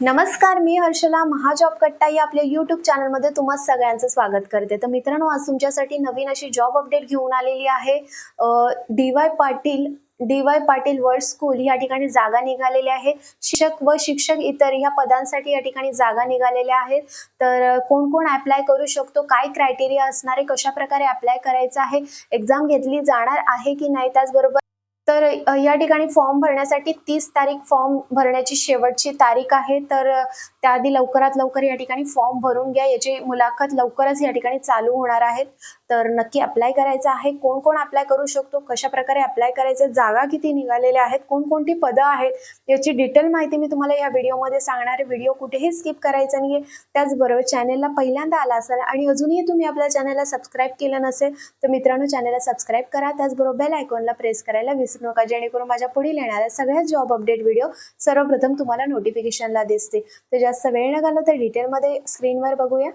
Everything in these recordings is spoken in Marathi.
नमस्कार मी हर्षला महाजॉब कट्टा या आपल्या युट्यूब चॅनलमध्ये तुम्हा सगळ्यांचं स्वागत करते. तर मित्रांनो आज तुमच्यासाठी नवीन अशी जॉब अपडेट घेऊन आलेली आहे. D Y Patil D Y Patil world school या ठिकाणी जागा निघालेल्या आहेत शिक्षक व शिक्षक इतर या पदांसाठी या ठिकाणी जागा निघालेल्या आहेत. तर कोण कोण अप्लाय करू शकतो काय क्रायटेरिया असणार आहे कशा प्रकारे अप्लाय करायचं आहे एक्झाम घेतली जाणार आहे की नाही त्याचबरोबर तर या ठिकाणी फॉर्म भरण्यासाठी तीस तारीख फॉर्म भरण्याची शेवटची तारीख आहे. तर त्याआधी लवकरात लवकर या ठिकाणी फॉर्म भरून घ्या. याची मुलाखत लवकरच या ठिकाणी चालू होणार आहेत. तर नक्की अप्लाय करायचं आहे. कोण कोण अप्लाय करू शकतो? कशा प्रकारे अप्लाय करायचं? जागा किती निघालेल्या आहेत? कोणकोणती पदं आहेत? याची डिटेल माहिती मी तुम्हाला या व्हिडिओमध्ये सांगणार आहे. व्हिडिओ कुठेही स्किप करायचा नाहीये. त्याचबरोबर चॅनेलला पहिल्यांदा आला असाल आणि अजूनही तुम्ही आपल्या चॅनलला सबस्क्राईब केलं नसेल तर मित्रांनो चॅनलला सबस्क्राईब करा. त्याचबरोबर बेल आयकॉनला प्रेस करायला विसरू नका जेणेकरून माझ्या पुढील येणाऱ्या सगळ्या जॉब अपडेट व्हिडिओ सर्वप्रथम तुम्हाला नोटिफिकेशनला दिसते तर जास्त वेळ न घालवता डिटेलमध्ये स्क्रीनवर बघूया.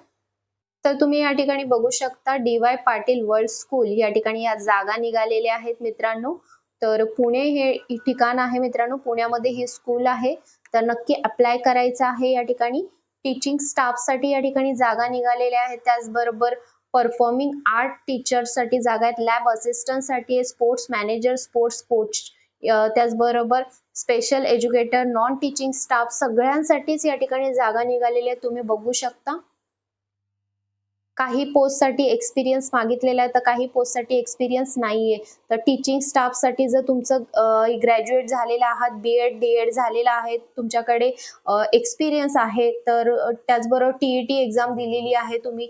तर तुम्ही या ठिकाणी बघू शकता D Y Patil world school या ठिकाणी या जागा निघालेल्या आहेत मित्रांनो. तर पुणे हे ठिकाण आहे मित्रांनो पुण्यामध्ये ही स्कूल आहे. तर नक्की अप्लाय करायचं आहे या ठिकाणी. टीचिंग स्टाफसाठी या ठिकाणी जागा निघालेल्या आहेत. त्याचबरोबर परफॉर्मिंग आर्ट टीचरसाठी जागा आहेत. लॅब असिस्टंटसाठी आहे. स्पोर्ट्स मॅनेजर स्पोर्ट्स कोच त्याचबरोबर special educator non teaching staff सगळ्यांसाठीच या ठिकाणी जागा निघालेल्या आहे. तुम्ही बघू शकता. काही पोस्टसाठी एक्सपिरियन्स मागितलेला आहे तर काही पोस्टसाठी एक्सपिरियन्स नाहीये. तर टीचिंग स्टाफसाठी जर तुमचं ग्रॅज्युएट झालेलं आहात बी एड डी एड झालेलं आहे तुमच्याकडे एक्सपिरियन्स आहे तर त्याचबरोबर टी ई टी एक्झाम दिलेली आहे तुम्ही.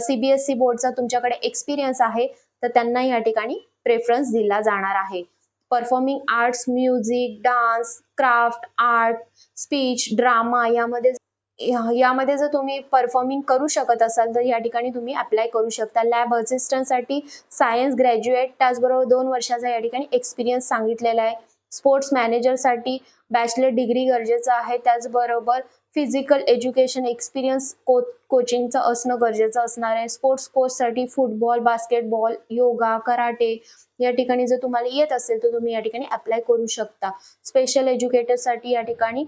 सी बी एस सी बोर्डचा तुमच्याकडे एक्सपिरियन्स आहे तर त्यांना या ठिकाणी प्रेफरन्स दिला जाणार आहे. Performing arts music dance craft art speech drama यामध्ये यामध्ये जर तुम्ही परफॉर्मिंग करू शकत असाल तर या ठिकाणी तुम्ही अप्लाय करू शकता. लॅब असिस्टंटसाठी सायन्स ग्रॅज्युएट त्याचबरोबर दोन वर्षाचा या ठिकाणी एक्सपिरियन्स सांगितलेला आहे. स्पोर्ट्स मॅनेजरसाठी बॅचलर डिग्री गरजेचं आहे. त्याचबरोबर फिजिकल एज्युकेशन एक्सपिरियन्स को कोचिंगचं असणं गरजेचं असणार आहे. स्पोर्ट्स कोचसाठी फुटबॉल बास्केटबॉल योगा कराटे या ठिकाणी जर तुम्हाला येत असेल तर तुम्ही या ठिकाणी अप्लाय करू शकता. स्पेशल एज्युकेटरसाठी या ठिकाणी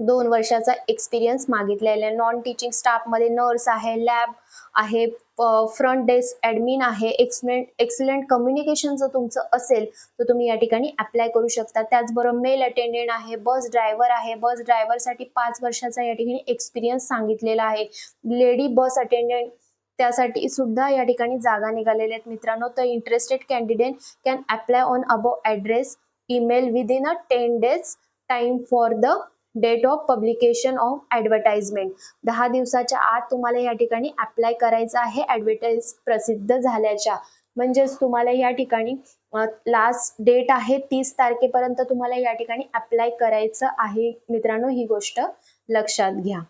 दोन वर्षाचा एक्सपिरियन्स मागितलेला आहे. नॉन टीचिंग स्टाफमध्ये नर्स आहे लॅब आहे फ्रंट डेस्क ॲडमिन आहे. एक्सलेंट एक्सलंट कम्युनिकेशन जर तुमचं असेल तर तुम्ही या ठिकाणी अप्लाय करू शकता. त्याचबरोबर मेल अटेंडंट आहे बस ड्रायव्हर आहे. बस ड्रायव्हरसाठी पाच वर्षाचा या ठिकाणी एक्सपिरियन्स सांगितलेला आहे. लेडी बस अटेंडंट त्यासाठी सुद्धा या ठिकाणी जागा निघालेल्या आहेत मित्रांनो. तर interested candidate can apply on above address email within a ten days time for the date of publication of advertisement दहा दिवसाच्या आत तुम्हाला या ठिकाणी अप्लाय करायचं आहे. ॲडव्हर्टाईज प्रसिद्ध झाल्याच्या. म्हणजेच तुम्हाला या ठिकाणी लास्ट डेट आहे तीस तारखेपर्यंत तुम्हाला या ठिकाणी अप्लाय करायचं आहे. मित्रांनो ही गोष्ट लक्षात घ्या.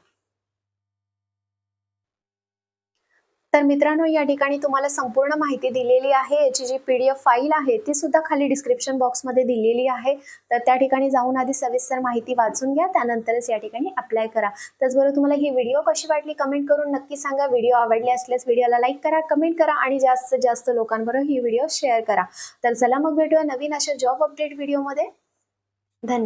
तर मित्रांनो या ठिकाणी तुम्हाला संपूर्ण माहिती दिलेली आहे. याची जी पी डी एफ फाईल आहे ती सुद्धा खाली डिस्क्रिप्शन बॉक्समध्ये दिलेली आहे. तर त्या ठिकाणी जाऊन आधी सविस्तर माहिती वाचून घ्या त्यानंतरच या ठिकाणी अप्लाय करा. त्याचबरोबर तुम्हाला ही व्हिडिओ कशी वाटली कमेंट करून नक्की सांगा. व्हिडिओ आवडली असल्यास व्हिडिओला लाईक करा कमेंट करा आणि जास्तीत जास्त लोकांबरोबर ही व्हिडिओ शेअर करा. तर चला मग भेटूया नवीन अशा जॉब अपडेट व्हिडिओमध्ये धन्यवाद.